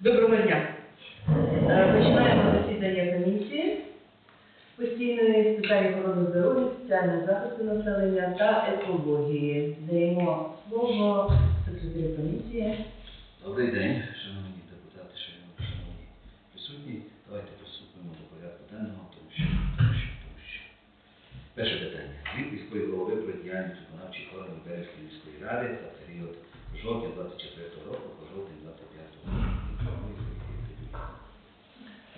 Доброго дня. Е, Починаємо засідання комісії постійної з питань охорони здоров'я, соціального захисту населення та екології. Даємо слово секретарю комісії. Добрий день, шановні депутати, шановні присутні. Давайте приступимо до порядку денного, тому що, тому що, тому що. Перше питання. Від міської голови про діяльність виконавчих органів Березької міської ради за період жовтня 24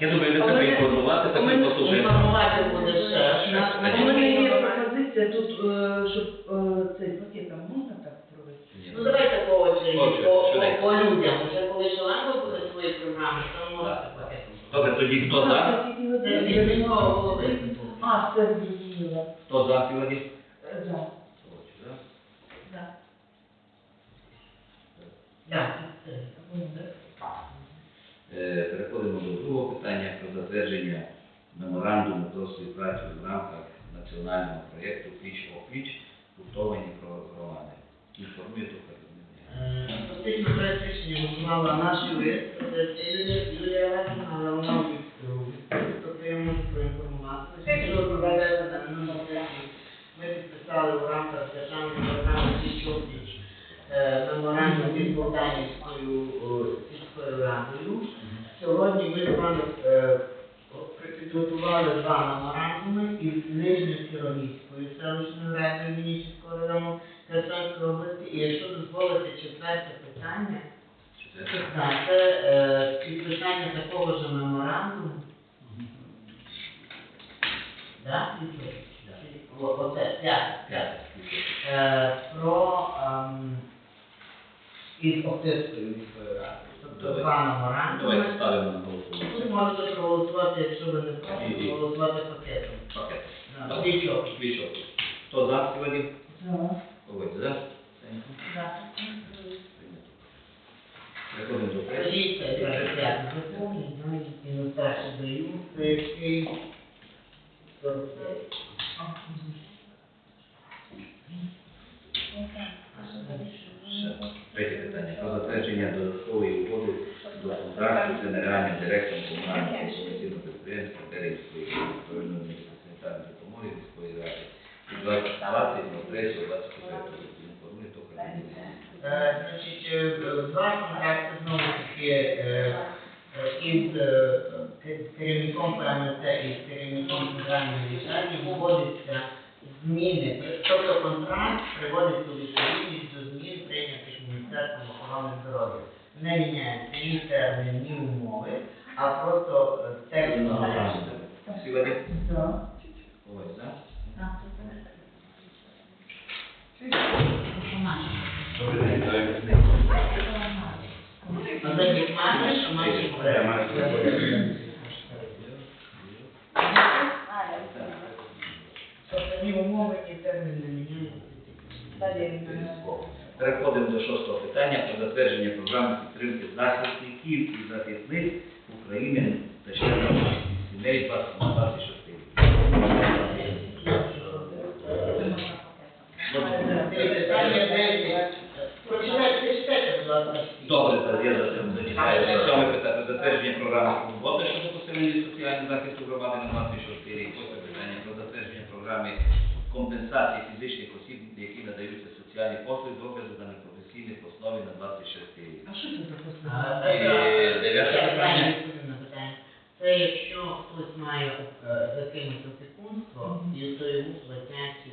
Я думаю, не треба інформувати, так ми послухаємо. Інформувати буде ще. У мене є пропозиція тут, е, щоб е, цей пакетом можна так провести? Ну давайте по очереді, Отже, по, по, по людям. Уже коли Шеленко буде свої програми, то можете пакетом. Добре, тоді хто за? Це від. А, це зрозуміло. Хто за сьогодні? Е, За. Солодчий, за. За. Так, це. Е, Переходимо до другого питання про затвердження меморандуму про співпрацю в рамках національного проєкту Пліч опліч гуртовані громади. Інформує до Е, Фактично рішення готувала наш юрист, Юлія Левина, але вона тобто проінформувати. Що проведена на минулому. Ми підписали в рамках державної програми «Пліч-опліч» е, меморандум із Богданівською о, сільською радою. Сьогодні ми з вами е, два меморандуми із Нижньосіровською селищною радою Вінничівського району Херсонської області. І якщо дозволите четверте питання, так, це е, підписання такого ж меморандуму. О- Оце, п'яте. Е, про ем, із Охтирською міською радою. Тобто Давайте. Давайте ставимо на голосування. Тут можете проголосувати, якщо ви не проти, і. проголосувати пакетом. Пакет. На Плічок. Плічок. Хто за сьогодні? За. Володь, за? Тенько. За. Прийнято. Переходимо до третього. Скажіть, це якраз заповнюють, ну, і Наташі даю, це який 49. Ще. Третє питання. Про затвердження додаткової угоди до контракту з генеральним директором комунального комунікаційного підприємства Берегської первинної санітарної допомоги міської ради від 20 до 3 24 року. Інформує до Кабінету. Е, Значить, е, два контракти знову таки е, е, із е, к- керівником ПМС і з керівником центральної вводиться зміни. Тобто контракт приводиться у відповідність до змін прийнятих Міністерством охорони здоров'я. Не міняється ні термін, ні умови, а просто е, залишається. Сьогодні? За. Володь, за? Добрий день, вітаю. А за дітьми, що наші проекти. Тобто ні умови, ні термін не міняються. Переходимо до шостого питання про затвердження програми підтримки захисників і захисниць України та членів сімей 26 рік. Питання дев'ять. Прочитайте, читайте, будь ласка. всі. Добре, зараз я за цим зачитаю. Сьоме питання затвердження програми роботи щодо посилення соціального захисту громади на 26 рік. Восьме питання про затвердження програми компенсації фізичних осіб, які надаються соціальні послуги огляду на непрофесійних основі на 26 рік. А що це за А, послуга? це, якщо хтось має закинути опікунство, і то йому платять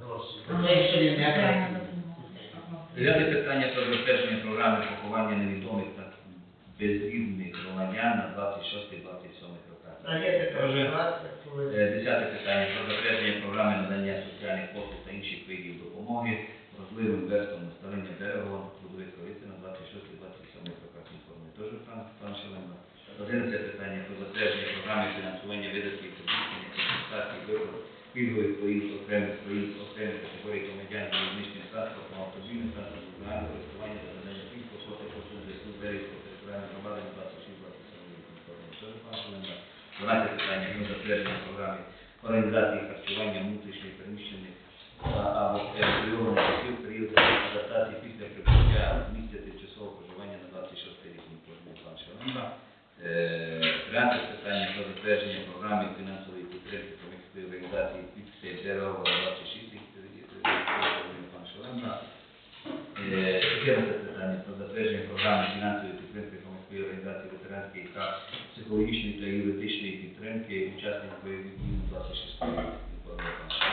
гроші. Дев'яте питання про затвердження програми поховання невідомих та безрідних громадян на 26-27 роках. Е, Десяте питання про затвердження програми надання соціальних послуг та інших видів допомоги можливим верством населення дерева трудових робіт на 26-27 роках. Інформує теж пан, пан Шелема. Одинадцяте питання про затвердження програми фінансування видатків приміщення компенсації виплат пільгових своїх окремих своїх окремих категорій громадян з залізничним транспортом, автомобільним транспортом, загального користування та надання пільг по фото послуг зв'язку з Берегської територіальної громади на 26-27 років. Інформує теж пан Шелема. 12 питання про затвердження програми організації харчування внутрішньо переміщених та або евакуйованих осіб в період адаптації після прибуття в місця тимчасового проживання на 26 рік. Інформує пан Шелема. Шаланда. Е, 13 питання про затвердження програми фінансової підтримки громадської організації «Підсей дерева 26 пан Шаланда. Е, 14 питання про затвердження програми фінансової підтримки громадської організації ветеранської та психологічної та юридичної підтримки учасників бойових дій 26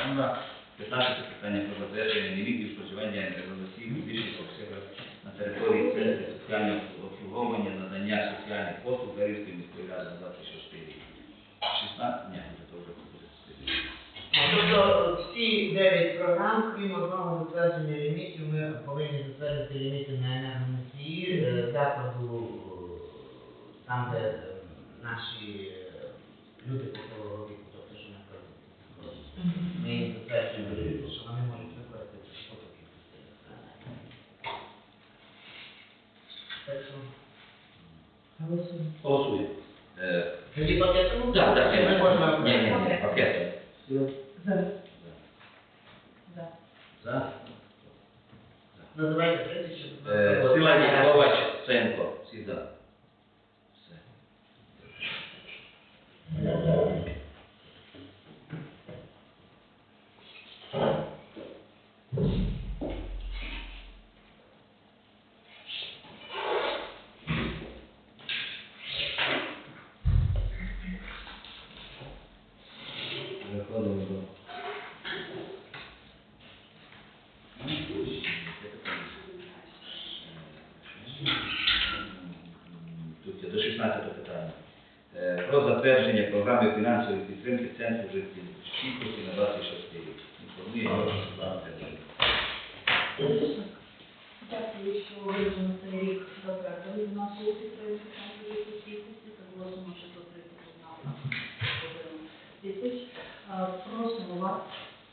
Шаланда. 15 питання про затвердження лімітів споживання енергоносіїв більших обсягах на території центру соціального обслуговування, надання соціальних послуг Дарівської міської ради на 26 рік. 16, ні, це вже. Тобто всі дев'ять програм, крім одного затвердження лімітів, ми повинні затвердити ліміти на енергоносії е, закладу, е, там, де е, наші е, люди похилого віку, тобто, що не кажуть. Ми їм затверджуємо ліміти, що вони можуть використати що такі Так що, Голосуємо. Голосуємо. Е, тоді пакетом? Так, так, Чи не можна? Ні, ні, ні, пакетом. За. За. За. Називайте прізвище. будь ласка. Е, Силані, Ковач, Сенко, всі за. Все. Переходимо до Тут є до 16 питання. Е, Про затвердження програми фінансової підтримки Центру життєвості на 26 рік. Інформує Світлана Федорівна. Дякую, що ви на цей рік затвердили нашу підтримку кількості, це було тому, сума 631 тисяч. Просимо вас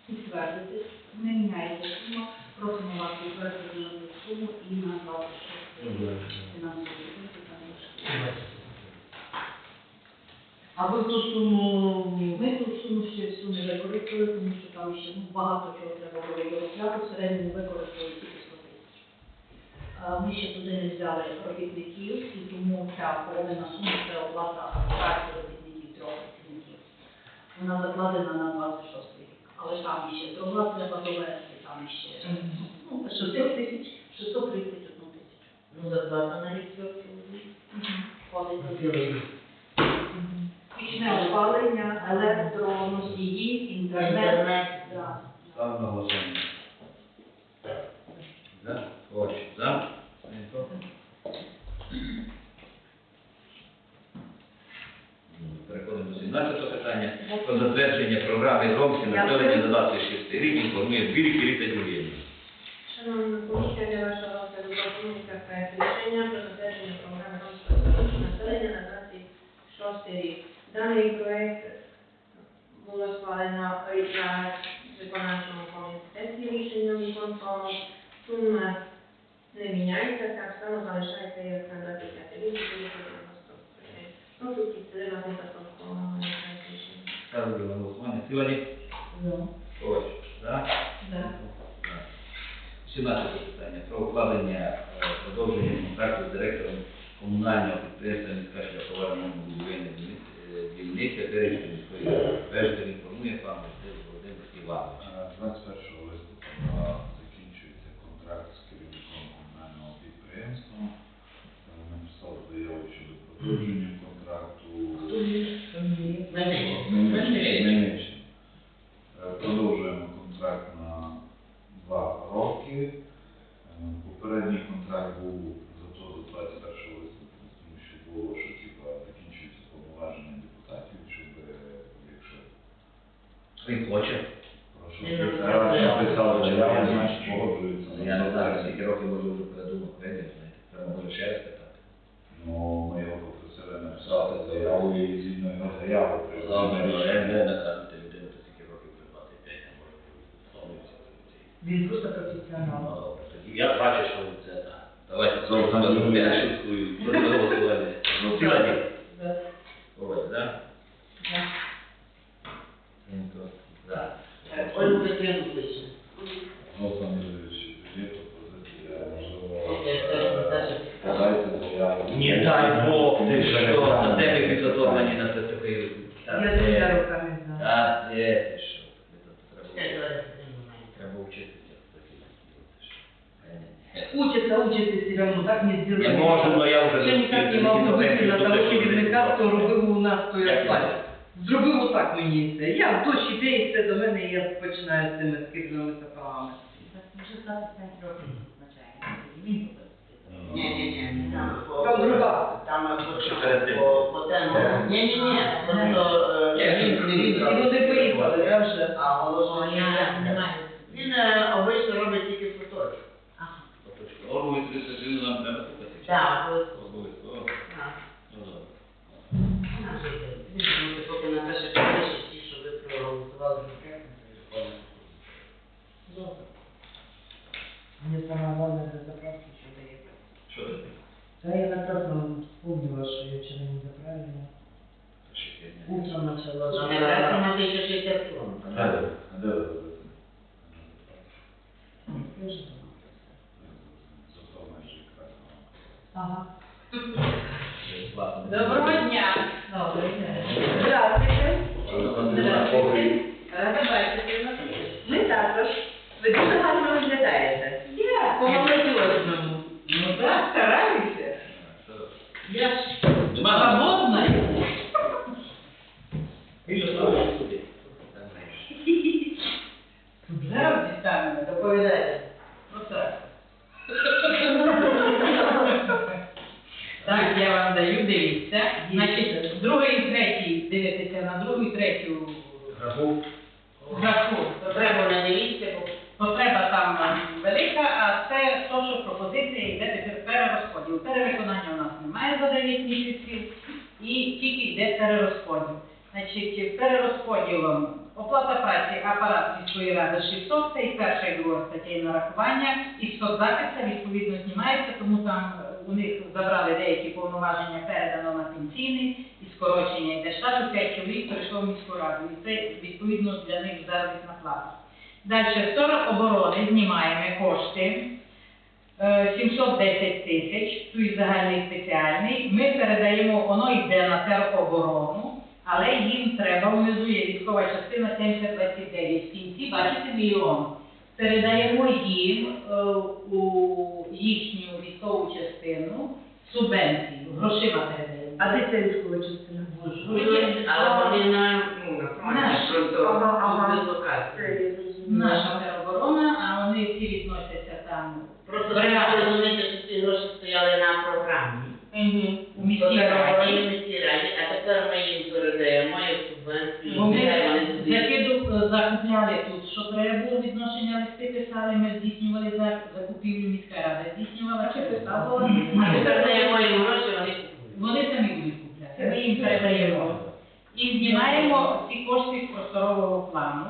підтвердити, не міняється сума, просимо вас підтвердити на цю суму і на 26 рік фінансової підтримки та нашої. А ви ту суму Ми ту суму ще всю не використали, тому що там ще ну, багато чого треба було доробляти, в середньому використали тільки 100 тисяч. Ми ще туди не взяли робітників, і тому ця половина суми це оплата праці робітників трьох працівників. Вона закладена на 26 рік. Але там ще дрова треба довести, там ще ну, 600 тисяч, 631 тисяч. Ну, зарплата на рік трьох чоловік. Входить. Пічне опалення, електроносії, інтернет. Да. Ставимо на голосування. За? Ось. За? Сенко? Переходимо до 17 питання. Про затвердження програми ромське населення на 26 рік інформує Білі Кирita Юріївна. Шановна комісія, для вашого розгляду пропонується проект рішення про затвердження програми розвитку населення на 26 рік. Даний проект було схвалено на виконавчому комітеті рішенням виконкому. Сума не міняється, так само залишається як на 25 рік, і Прошу підтримати також рішення. Ставлю на голосування. Силані? За. Ось. За? За. 17 питання про укладення е, продовження контракту з директором комунального підприємства міська шляховарна будівельна дільниця ради. Бережний інформує пан Володимир Іванович. Е, 21 листопада закінчується контракт з керівником комунального підприємства. Е, Написав заяву щодо продовження контракту. Найменше. Найменше. Е, Продовжуємо контракт на два роки. Е, Попередній контракт був зато до 21 листопада, тому що було, що типа закінчується повноваження депутатів, щоб е, якщо Він хоче. прошу Ні, ну, написав заяву, значить погоджується. Я не знаю, скільки років може вже передумав, вийде, знаєте. Треба може ще раз питати. Ну, ми його попросили написати заяву і згідно його заяви Завтра прийняли не рішення. людину, то скільки років вже 25, а може встановлюється. Він просто професіонал. Ну, Я бачу, що це так. Давайте Золота зробимо Юлія. шуткою. Про голосування. Ну, Силані? За. Ось, да? За. Сенко. За. Ольгу Петрівну пише. Олександр Юрійович, є пропозиція, можливо, Окей, це е, Наташа. подайте заяву. Ні, дай Ох ти що, а де ви підготовлені на це такий? Я двома руками знаю. А де ти що? Я Треба- зараз не знаю. Треба вчитися. в такій ситуації. Учиться, учиться все равно, так не сделали. Не можу, но я вже Я ніяк не мав вийти на того керівника, хто робив у нас той асфальт. Зробив отак мені це. Я в дощ іде і все до мене, і я починаю з цими скиблими сапогами. Може стати 5 років начальник. Ні, ні, ні, там друга. Там по- тему. Ні, ні, ні, просто е, він І вони поїхали, я вже. А О, голосування я. Він е, обично робить тільки фоточку. Ага. Оргу і 30 нам треба слухати. Так, Обов'язково. так. Ну, добре. Ну, Поки напише підпише ті, що ви проголосували за проект, це законно. Добре. Мені саме головне для заправки, що дає. Що ти? Та я напрасно вспомнила, що я вчора не заправила. Ще фігня. Утром почала Там заправляти. якраз на 1060 кілометрів. А де? А де ви робите? Зато майже якраз. Ага. Доброго дня. Доброго дня. Здравствуйте. Здравствуйте. Вас. Ми також. Ви дуже гарно виглядаєте. Я. По молодіжному. Ну так, стараюся. Я ж Нема нам. свободна. Більше слава сюди. Зараз дістанемо, доповідайте. Отак. Так, я вам даю, дивіться. Значить, другий і третій, дивитеся на другу і третю Графу. графу. Потребу не дивіться, бо Потреба там велика, а це то, що пропозиція йде тепер перерозподіл. Перевиконання у нас немає за 9 місяців і тільки йде перерозподіл. Значить, перерозподілом оплата праці апарат міської ради 600, це і перша і друга стаття нарахування, і соцзахист відповідно знімається, тому там е, у них забрали деякі повноваження, передано на пенсійний і скорочення йде штату, 5 чоловік перейшло в міську раду. І це відповідно для них заробітна плата. Далі, второ оборони знімаємо кошти. е, 710 тисяч, тут загальний спеціальний. Ми передаємо, воно йде на тероборону, але їм треба, внизу є військова частина 7029. В кінці, бачите, мільйон. Передаємо їм е, у їхню військову частину субвенцію, грошима передаємо. А де ця військова частина? але вони на ну, на фронті Наш. фронтові, Ага, ага. дислокації. Наша тероборона, а вони всі відносяться там Просто треба розуміти, що ці гроші стояли на програмі. У міській Вони раді. а тепер ми їм передаємо як субвенцію. Вони Нехай закиду е, закупляли тут, що треба було відношення листи писали, ми здійснювали закупівлю міська рада, здійснювала переставила. А тепер даємо їм гроші, вони купують. Вони самі будуть купляти, ми їм передаємо. І знімаємо ці кошти з просторового плану.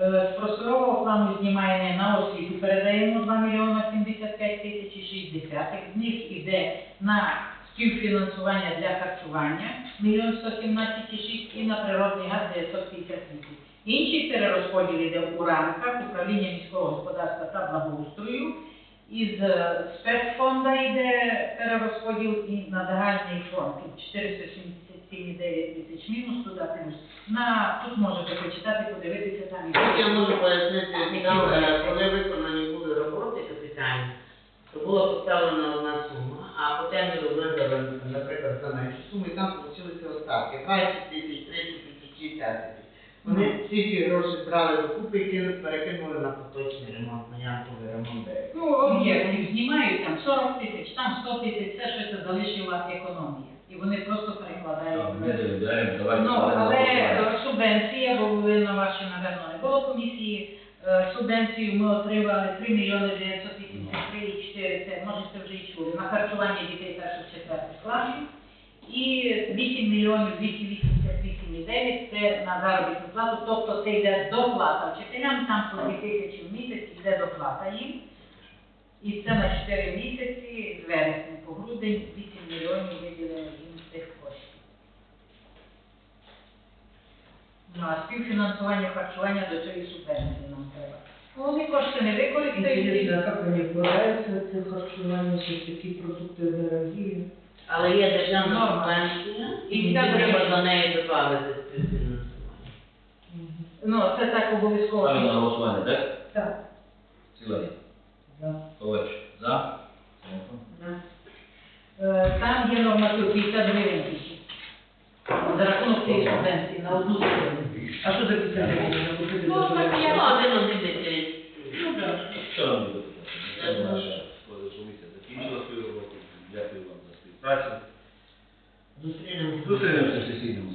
Е, З просторового плану знімаємо на освіту, передаємо 2 мільйона 75 тисяч і 60. З них іде на співфінансування для харчування 1 117 і 6 і на природний газ 958. Інший перерозподіл йде у рамках управління міського господарства та благоустрою. Із е, спецфонда йде перерозподіл і на загальний фонд. Тут 477,9 тисяч мінус, туди плюс. На, тут можете почитати, подивитися там. я можу пояснити, коли виконані були роботи капітальні, то була поставлена одна сума, а по тендеру вибрали, наприклад, за меншу суму, і там вийшли остатки. 20 тисяч, 30 тисяч, 60 тисяч. Вони всі ці гроші брали докупи і кинули, перекинули на поточний ремонт, на ямковий ремонт. Ну, об'єктів знімають там 40 тисяч, там 100 тисяч, все, що це залишила економія. І вони просто перекладають. Ми давайте. Ну, але субвенція, бо ви на вашій, напевно, не було комісії, е, субвенцію ми отримали 3 мільйони 983 і 4, це, може, вже і чули, на харчування дітей перших четвертих класів. І 8 мільйонів 288,9 це на заробітну плату, тобто це йде доплата вчителям, там по 2 тисячі в місяць йде доплата їм. І це на 4 місяці, з вересня по грудень, 8 мільйонів виділено їм цих коштів. Ну, а співфінансування харчування до цієї субвенції нам треба. Вони кошти не використають. Вони вкладаються в це харчування, що такі продукти дорогі. Але є державна субвенція, І треба до неї додати співфінансування. Ну, це так обов'язково. Ставлю на голосування, так? Так. Цілий. Да. Ковач. За. Е, Там є норматив 50 гривень. За рахунок цієї субвенції на одну сторону. А що за 50 гривень? Ну, так я один один сесія наша, комісія закінчила свою роботу. Дякую вам за співпрацю. Зустрінемося в сесійному.